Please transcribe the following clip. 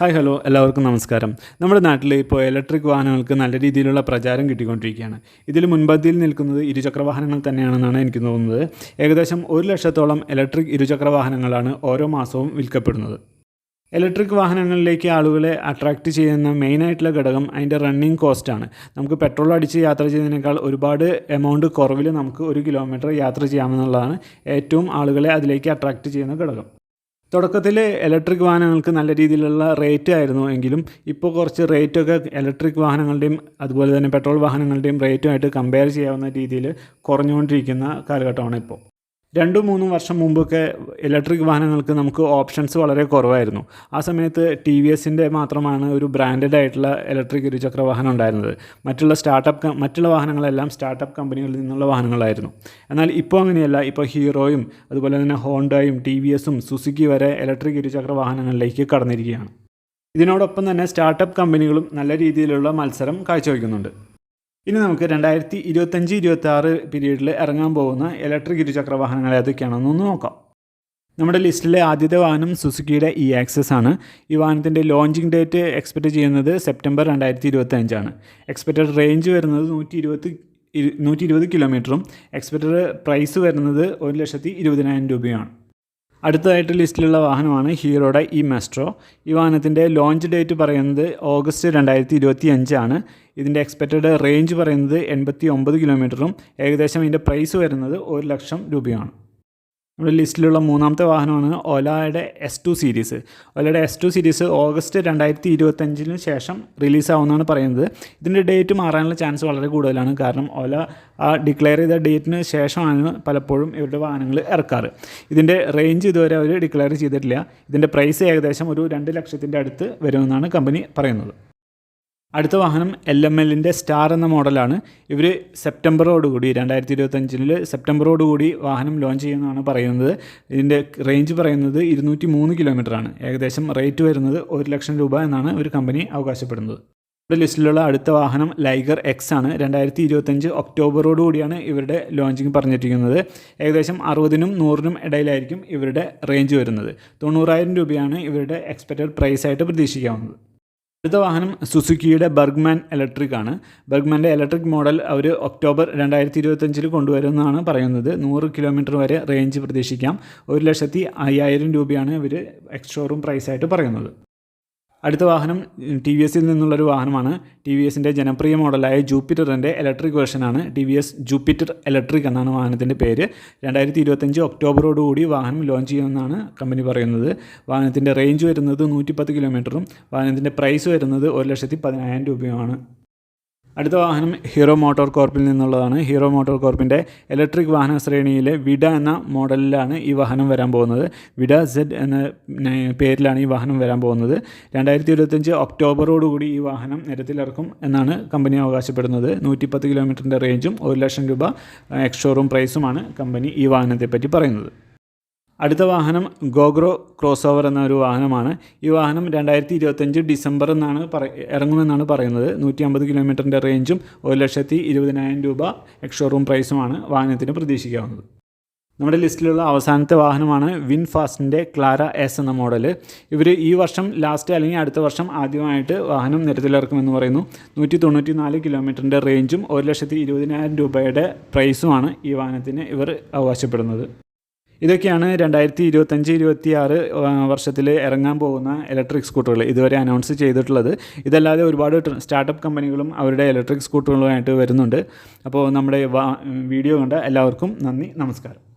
Hi hello എല്ലാവർക്കും നമസ്കാരം. നമ്മുടെ നാട്ടിൽ ഇപ്പോൾ ഇലക്ട്രിക് വാഹനങ്ങൾക്ക് നല്ല രീതിയിലുള്ള പ്രചാരം കിട്ടിക്കൊണ്ടിരിക്കുകയാണ്. ഇതിൽ മുൻപന്തിയിൽ നിൽക്കുന്നത് ഇരുചക്ര വാഹനങ്ങൾ തന്നെയാണെന്നാണ് എനിക്ക് തോന്നുന്നത്. ഏകദേശം ഒരു ലക്ഷത്തോളം ഇലക്ട്രിക് ഇരുചക്ര വാഹനങ്ങളാണ് ഓരോ മാസവും വിൽക്കപ്പെടുന്നത്. ഇലക്ട്രിക് വാഹനങ്ങളിലേക്ക് ആളുകളെ അട്രാക്റ്റ് ചെയ്യുന്ന മെയിനായിട്ടുള്ള ഘടകം അതിന്റെ റണ്ണിങ് കോസ്റ്റാണ് നമുക്ക് പെട്രോൾ അടിച്ച് യാത്ര ചെയ്യുന്നതിനേക്കാൾ ഒരുപാട് എമൗണ്ട് കുറവിൽ നമുക്ക് ഒരു കിലോമീറ്റർ യാത്ര ചെയ്യാമെന്നുള്ളതാണ് ഏറ്റവും ആളുകളെ അതിലേക്ക് അട്രാക്റ്റ് ചെയ്യുന്ന ഘടകം. തുടക്കത്തിൽ ഇലക്ട്രിക് വാഹനങ്ങൾക്ക് നല്ല രീതിയിലുള്ള റേറ്റ് ആയിരുന്നു എങ്കിലും ഇപ്പോൾ കുറച്ച് റേറ്റൊക്കെ ഇലക്ട്രിക് വാഹനങ്ങളുടെയും അതുപോലെ തന്നെ പെട്രോൾ വാഹനങ്ങളുടെയും റേറ്റുമായിട്ട് കമ്പയർ ചെയ്യാവുന്ന രീതിയിൽ കുറഞ്ഞുകൊണ്ടിരിക്കുന്ന കാലഘട്ടമാണ് ഇപ്പോൾ രണ്ടും മൂന്നും വർഷം മുമ്പൊക്കെ ഇലക്ട്രിക് വാഹനങ്ങൾക്ക് നമുക്ക് ഓപ്ഷൻസ് വളരെ കുറവായിരുന്നു. ആ സമയത്ത് ടി വി എസിന്റെ മാത്രമാണ് ഒരു ബ്രാൻഡഡ് ആയിട്ടുള്ള ഇലക്ട്രിക് ഇരുചക്ര വാഹനം ഉണ്ടായിരുന്നത്. മറ്റുള്ള സ്റ്റാർട്ടപ്പ് മറ്റുള്ള വാഹനങ്ങളെല്ലാം സ്റ്റാർട്ടപ്പ് കമ്പനികളിൽ നിന്നുള്ള വാഹനങ്ങളായിരുന്നു. എന്നാൽ ഇപ്പോൾ അങ്ങനെയല്ല. ഇപ്പോൾ ഹീറോയും അതുപോലെ തന്നെ ഹോണ്ടയും ടി വി എസും സുസുക്കി വരെ ഇലക്ട്രിക് ഇരുചക്ര വാഹനങ്ങളിലേക്ക് കടന്നിരിക്കുകയാണ്. ഇതിനോടൊപ്പം തന്നെ സ്റ്റാർട്ടപ്പ് കമ്പനികളും നല്ല രീതിയിലുള്ള മത്സരം കാഴ്ചവെക്കുന്നുണ്ട്. ഇനി നമുക്ക് രണ്ടായിരത്തി ഇരുപത്തഞ്ച് ഇരുപത്തി ആറ് പീരീഡിൽ ഇറങ്ങാൻ പോകുന്ന ഇലക്ട്രിക് ഇരുചക്ര വാഹനങ്ങൾ ഏതൊക്കെയാണെന്നൊന്ന് നോക്കാം. നമ്മുടെ ലിസ്റ്റിലെ ആദ്യത്തെ വാഹനം സുസുക്കിയുടെ ഇ ആക്സസ് ആണ്. ഈ വാഹനത്തിന്റെ ലോഞ്ചിങ് ഡേറ്റ് എക്സ്പെക്റ്റ് ചെയ്യുന്നത് സെപ്റ്റംബർ രണ്ടായിരത്തി ഇരുപത്തി അഞ്ചാണ് എക്സ്പെക്റ്റഡ് റേഞ്ച് വരുന്നത് നൂറ്റി ഇരുപത് നൂറ്റി ഇരുപത് കിലോമീറ്ററും എക്സ്പെക്റ്റഡ് പ്രൈസ് വരുന്നത് ഒരു ലക്ഷത്തി ഇരുപതിനായിരം രൂപയാണ് അടുത്തതായിട്ട് ലിസ്റ്റിലുള്ള വാഹനമാണ് ഹീറോയുടെ ഇ മെസ്ട്രോ. ഈ വാഹനത്തിന്റെ ലോഞ്ച് ഡേറ്റ് പറയുന്നത് ഓഗസ്റ്റ് രണ്ടായിരത്തി ഇരുപത്തി അഞ്ചാണ് ഇതിന്റെ എക്സ്പെക്റ്റഡ് റേഞ്ച് പറയുന്നത് എൺപത്തി ഒമ്പത് കിലോമീറ്ററും ഏകദേശം ഇതിന്റെ പ്രൈസ് വരുന്നത് ഒരു ലക്ഷം രൂപയാണ്. നമ്മുടെ ലിസ്റ്റിലുള്ള മൂന്നാമത്തെ വാഹനമാണ് ഓലയുടെ എസ് ടു സീരീസ് ഓലയുടെ എസ് ടു സീരീസ് ഓഗസ്റ്റ് രണ്ടായിരത്തി ഇരുപത്തഞ്ചിന് ശേഷം റിലീസാവുമെന്നാണ് പറയുന്നത്. ഇതിന്റെ ഡേറ്റ് മാറാനുള്ള ചാൻസ് വളരെ കൂടുതലാണ്. കാരണം ഓല ആ ഡിക്ലെയർ ചെയ്ത ഡേറ്റിന് ശേഷമാണ് പലപ്പോഴും ഇവരുടെ വാഹനങ്ങൾ ഇറക്കാറ്. ഇതിന്റെ റേഞ്ച് ഇതുവരെ അവർ ഡിക്ലെയർ ചെയ്തിട്ടില്ല. ഇതിന്റെ പ്രൈസ് ഏകദേശം ഒരു രണ്ട് ലക്ഷത്തിന്റെ അടുത്ത് വരുമെന്നാണ് കമ്പനി പറയുന്നത്. അടുത്ത വാഹനം എൽ എം എല്ലിന്റെ സ്റ്റാർ എന്ന മോഡലാണ്. ഇവർ സെപ്റ്റംബറോടുകൂടി രണ്ടായിരത്തി ഇരുപത്തഞ്ചിൽ സെപ്റ്റംബറോടുകൂടി വാഹനം ലോഞ്ച് ചെയ്യുമെന്നാണ് പറയുന്നത്. ഇതിന്റെ റേഞ്ച് പറയുന്നത് ഇരുന്നൂറ്റി മൂന്ന് കിലോമീറ്ററാണ്. ഏകദേശം റേറ്റ് വരുന്നത് ഒരു ലക്ഷം രൂപ എന്നാണ് ഒരു കമ്പനി അവകാശപ്പെടുന്നത്. ഇവിടെ ലിസ്റ്റിലുള്ള അടുത്ത വാഹനം ലൈഗർ എക്സ് ആണ്. രണ്ടായിരത്തി ഇരുപത്തഞ്ച് ഒക്ടോബറോട് കൂടിയാണ് ഇവരുടെ ലോഞ്ചിങ് പറഞ്ഞിരിക്കുന്നത്. ഏകദേശം അറുപതിനും നൂറിനും ഇടയിലായിരിക്കും ഇവരുടെ റേഞ്ച് വരുന്നത്. തൊണ്ണൂറായിരം രൂപയാണ് ഇവരുടെ എക്സ്പെക്റ്റഡ് പ്രൈസ് ആയിട്ട് പ്രതീക്ഷിക്കാവുന്നത്. അടുത്ത വാഹനം സുസുക്കിയുടെ ബർഗ്മാൻ ഇലക്ട്രിക് ആണ്. ബർഗ്മാന്റെ ഇലക്ട്രിക് മോഡൽ അവർ ഒക്ടോബർ രണ്ടായിരത്തി ഇരുപത്തഞ്ചിൽ കൊണ്ടുവരുമെന്നാണ് പറയുന്നത്. നൂറ് കിലോമീറ്റർ വരെ റേഞ്ച് പ്രതീക്ഷിക്കാം. ഒരു ലക്ഷത്തി അയ്യായിരം രൂപയാണ് ഇവർ എക്സ് ഷോറൂം പ്രൈസായിട്ട് പറയുന്നത്. അടുത്ത വാഹനം ടി വി എസിൽ നിന്നുള്ളൊരു വാഹനമാണ്. ടി വി എസിന്റെ ജനപ്രിയ മോഡലായ ജൂപ്പിറ്ററിന്റെ electric വേർഷനാണ് T V S Jupiter electric എന്നാണ് വാഹനത്തിന്റെ പേര്. രണ്ടായിരത്തി ഇരുപത്തഞ്ച് ഒക്ടോബറോടുകൂടി വാഹനം ലോഞ്ച് ചെയ്യുമെന്നാണ് കമ്പനി പറയുന്നത്. വാഹനത്തിന്റെ റേഞ്ച് വരുന്നത് നൂറ്റിപ്പത്ത് കിലോമീറ്ററും വാഹനത്തിന്റെ പ്രൈസ് വരുന്നത് ഒരു ലക്ഷത്തി പതിനായിരം രൂപയുമാണ്. അടുത്ത വാഹനം ഹീറോ മോട്ടോർ കോർപ്പിൽ നിന്നുള്ളതാണ്. ഹീറോ മോട്ടോർ കോർപ്പിന്റെ ഇലക്ട്രിക് വാഹന ശ്രേണിയിലെ വിഡ എന്ന മോഡലിലാണ് ഈ വാഹനം വരാൻ പോകുന്നത്. വിഡ സെഡ് എന്ന പേരിലാണ് ഈ വാഹനം വരാൻ പോകുന്നത്. രണ്ടായിരത്തി ഇരുപത്തഞ്ച് ഒക്ടോബറോടുകൂടി ഈ വാഹനം നിരത്തിലിറക്കും എന്നാണ് കമ്പനി അവകാശപ്പെടുന്നത്. നൂറ്റിപ്പത്ത് കിലോമീറ്ററിന്റെ റേഞ്ചും ഒരു ലക്ഷം രൂപ എക്സ് ഷോറൂം പ്രൈസുമാണ് കമ്പനി ഈ വാഹനത്തെപ്പറ്റി പറയുന്നത്. അടുത്ത വാഹനം ഗോഗ്രോ ക്രോസ് ഓവർ എന്ന ഒരു വാഹനമാണ്. ഈ വാഹനം രണ്ടായിരത്തി ഇരുപത്തഞ്ച് ഡിസംബർ എന്നാണ് പറ ഇറങ്ങുമെന്നാണ് പറയുന്നത്. നൂറ്റി അമ്പത് കിലോമീറ്ററിന്റെ റേഞ്ചും ഒരു ലക്ഷത്തി ഇരുപതിനായിരം രൂപ എക്സ്ഷോറൂം പ്രൈസുമാണ് വാഹനത്തിന് പ്രതീക്ഷിക്കാവുന്നത്. നമ്മുടെ ലിസ്റ്റിലുള്ള അവസാനത്തെ വാഹനമാണ് വിൻ ഫാസ്റ്റിന്റെ ക്ലാര എസ് എന്ന മോഡൽ ഇവർ ഈ വർഷം ലാസ്റ്റ് അല്ലെങ്കിൽ അടുത്ത വർഷം ആദ്യമായിട്ട് വാഹനം നിരത്തിലിറക്കുമെന്ന് പറയുന്നു. നൂറ്റി തൊണ്ണൂറ്റി നാല് കിലോമീറ്ററിന്റെ റേഞ്ചും ഒരു ലക്ഷത്തി ഇരുപതിനായിരം രൂപയുടെ പ്രൈസുമാണ് ഈ വാഹനത്തിന് ഇവർ അവകാശപ്പെടുന്നത്. ഇതൊക്കെയാണ് രണ്ടായിരത്തി ഇരുപത്തഞ്ച് ഇരുപത്തി ആറ് വർഷത്തിൽ ഇറങ്ങാൻ പോകുന്ന ഇലക്ട്രിക് സ്കൂട്ടറുകൾ ഇതുവരെ അനൗൺസ് ചെയ്തിട്ടുള്ളത്. ഇതല്ലാതെ ഒരുപാട് സ്റ്റാർട്ടപ്പ് കമ്പനികളും അവരുടെ ഇലക്ട്രിക് സ്കൂട്ടറുകളുമായിട്ട് വരുന്നുണ്ട്. അപ്പോൾ നമ്മുടെ വീഡിയോ കണ്ട എല്ലാവർക്കും നന്ദി നമസ്കാരം.